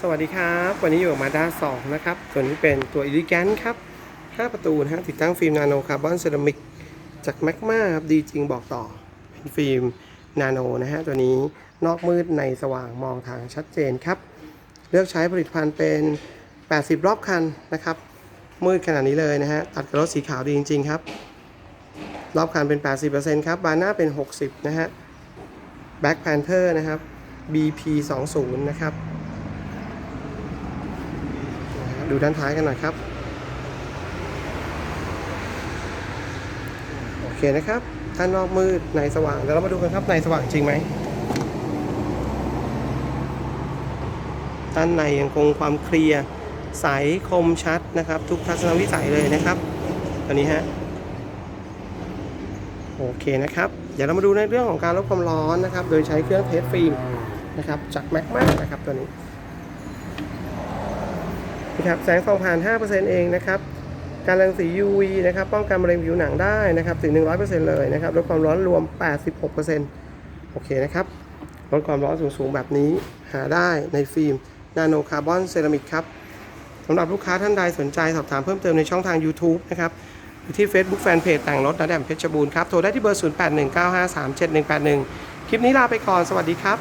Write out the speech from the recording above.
สวัสดีครับ วันนี้อยู่กับมาด้า2นะครับส่วนนี้เป็นตัว e l e g a n t ครับ 5 ประตูนะฮะติดตั้งฟิล์มนาโนคาร์บอนเซรามิกจากแมกมาครับดีจริงบอกต่อ เป็นฟิล์มนาโนนะฮะตัวนี้นอกมืดในสว่างมองทางชัดเจนครับ เลือกใช้ผลิตภัณฑ์เป็น 80 รอบคันนะครับ มืดขนาดนี้เลยนะฮะตัดกับรถสีขาวดีจริง ๆ ครับ รอบคันเป็น 80%ครับบานหน้าเป็น 60 นะฮะ Black Panther นะครับ BP 20นะครับ ดูด้านท้ายกันหน่อยครับ โอเคนะครับด้านนอกมืดในสว่างเดี๋ยวเรามาดูกันครับในสว่างจริงไหมด้านในยังคงความเคลียร์ใสคมชัดนะครับ ทุกทัศนวิสัยเลยนะครับตัวนี้ฮะโอเคนะครับ เดี๋ยวเรามาดูในเรื่องของการลดความร้อนนะครับ โดยใช้เครื่องเทสฟิล์มนะครับจากแมกมานะครับตัวนี้ นะครับแสงส่องผ่าน 5%เองนะครับการรังสี UV นะครับป้องกันมะเร็งผิวหนังได้นะครับถึง 100%เลยนะครับลดความร้อนรวม 86%โอเคนะครับลดความร้อนสูงๆ แบบนี้หาได้ในฟิล์มนาโนคาร์บอนเซรามิกครับสำหรับลูกค้าท่านใดสนใจสอบถามเพิ่มเติมในช่องทาง YouTube นะครับที่ Facebook Fanpage แต่งรถนะแดมเพชรบูรณ์ครับ โทรได้ที่เบอร์ 0819537181 คลิปนี้ลาไปก่อน สวัสดีครับ